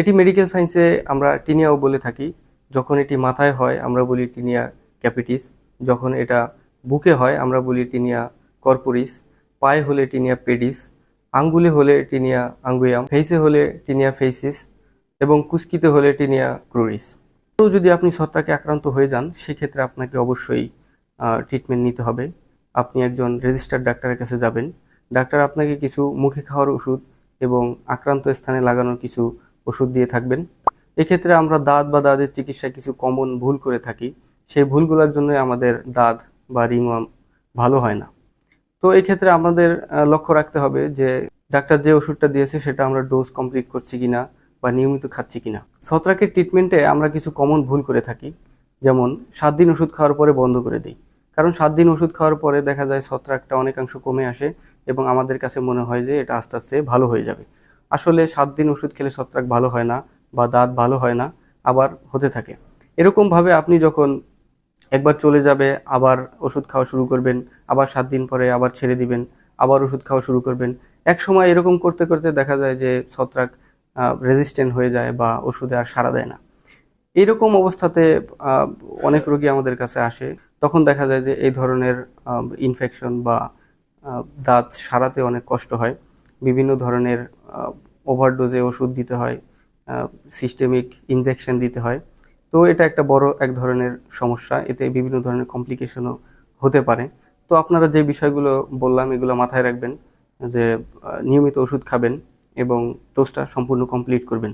এটি মেডিকেল সায়েন্সে আমরা টিনিয়াও বলে থাকি। যখন এটি মাথায় হয়, আমরা বলি টিনিয়া ক্যাপিটিস যখন এটা বুকে হয়, আমরা বলি টিনিয়া কর্পোরিস পায়ে হলে টিনিয়া পেডিস আঙ্গুলে হলে টিনিয়া আঙ্গুয়াম ফেসে হলে টিনিয়া ফেসিস এবং কুস্কিতে হলে টিনিয়া ক্রোরিস তো যদি আপনি ছত্রাকে আক্রান্ত হয়ে যান, সেক্ষেত্রে আপনাকে অবশ্যই ট্রিটমেন্ট নিতে হবে। আপনি একজন রেজিস্টার্ড ডাক্তারের কাছে যাবেন। ডাক্তার আপনাকে কিছু মুখে খাওয়ার ওষুধ এবং আক্রান্ত স্থানে লাগানোর কিছু ওষুধ দিয়ে থাকবেন। এক্ষেত্রে আমরা দাঁত বা দাঁতের চিকিৎসায় কিছু কমন ভুল করে থাকি। সেই ভুলগুলোর জন্য আমাদের দাঁত বা রিংওয়ার্ম ভালো হয় না। তো এই ক্ষেত্রে আমাদের লক্ষ্য রাখতে হবে যে ডাক্তার যে ওষুধটা দিয়েছে সেটা আমরা ডোজ কমপ্লিট করছি কিনা বা নিয়মিত খাচ্ছি কিনা। ছত্রাকের ট্রিটমেন্টে আমরা কিছু কমন ভুল করে থাকি। যেমন সাত দিন ওষুধ খাওয়ার পরে বন্ধ করে দিই। কারণ সাত দিন ওষুধ খাওয়ার পরে দেখা যায় ছত্রাকটা অনেকাংশ কমে আসে এবং আমাদের কাছে মনে হয় যে এটা আস্তে আস্তে ভালো হয়ে যাবে। আসলে সাত দিন ওষুধ খেলে ছত্রাক ভালো হয় না বা দাঁত ভালো হয় না, আবার হতে থাকে। এরকমভাবে আপনি যখন একবার চলে যাবে, আবার ওষুধ খাওয়া শুরু করবেন, আবার সাত দিন পরে আবার ছেড়ে দিবেন, আবার ওষুধ খাওয়া শুরু করবেন এক সময় এরকম করতে করতে দেখা যায় যে ছত্রাক রেজিস্ট্যান্ট হয়ে যায় বা ওষুধে আর সাড়া দেয় না। এইরকম অবস্থাতে অনেক রোগী আমাদের কাছে আসে, তখন দেখা যায় যে এই ধরনের ইনফেকশন বা দাঁত সারাতে অনেক কষ্ট হয়। বিভিন্ন ধরনের ওভারডোজে ওষুধ দিতে হয় সিস্টেমিক ইনজেকশন দিতে হয়। তো এটা একটা বড় এক ধরনের সমস্যা। এতে বিভিন্ন ধরনের কমপ্লিকেশনও হতে পারে। তো আপনারা যে বিষয়গুলো বললাম, এগুলো মাথায় রাখবেন যে নিয়মিত ওষুধ খাবেন এবং ডোজটা সম্পূর্ণ কমপ্লিট করবেন।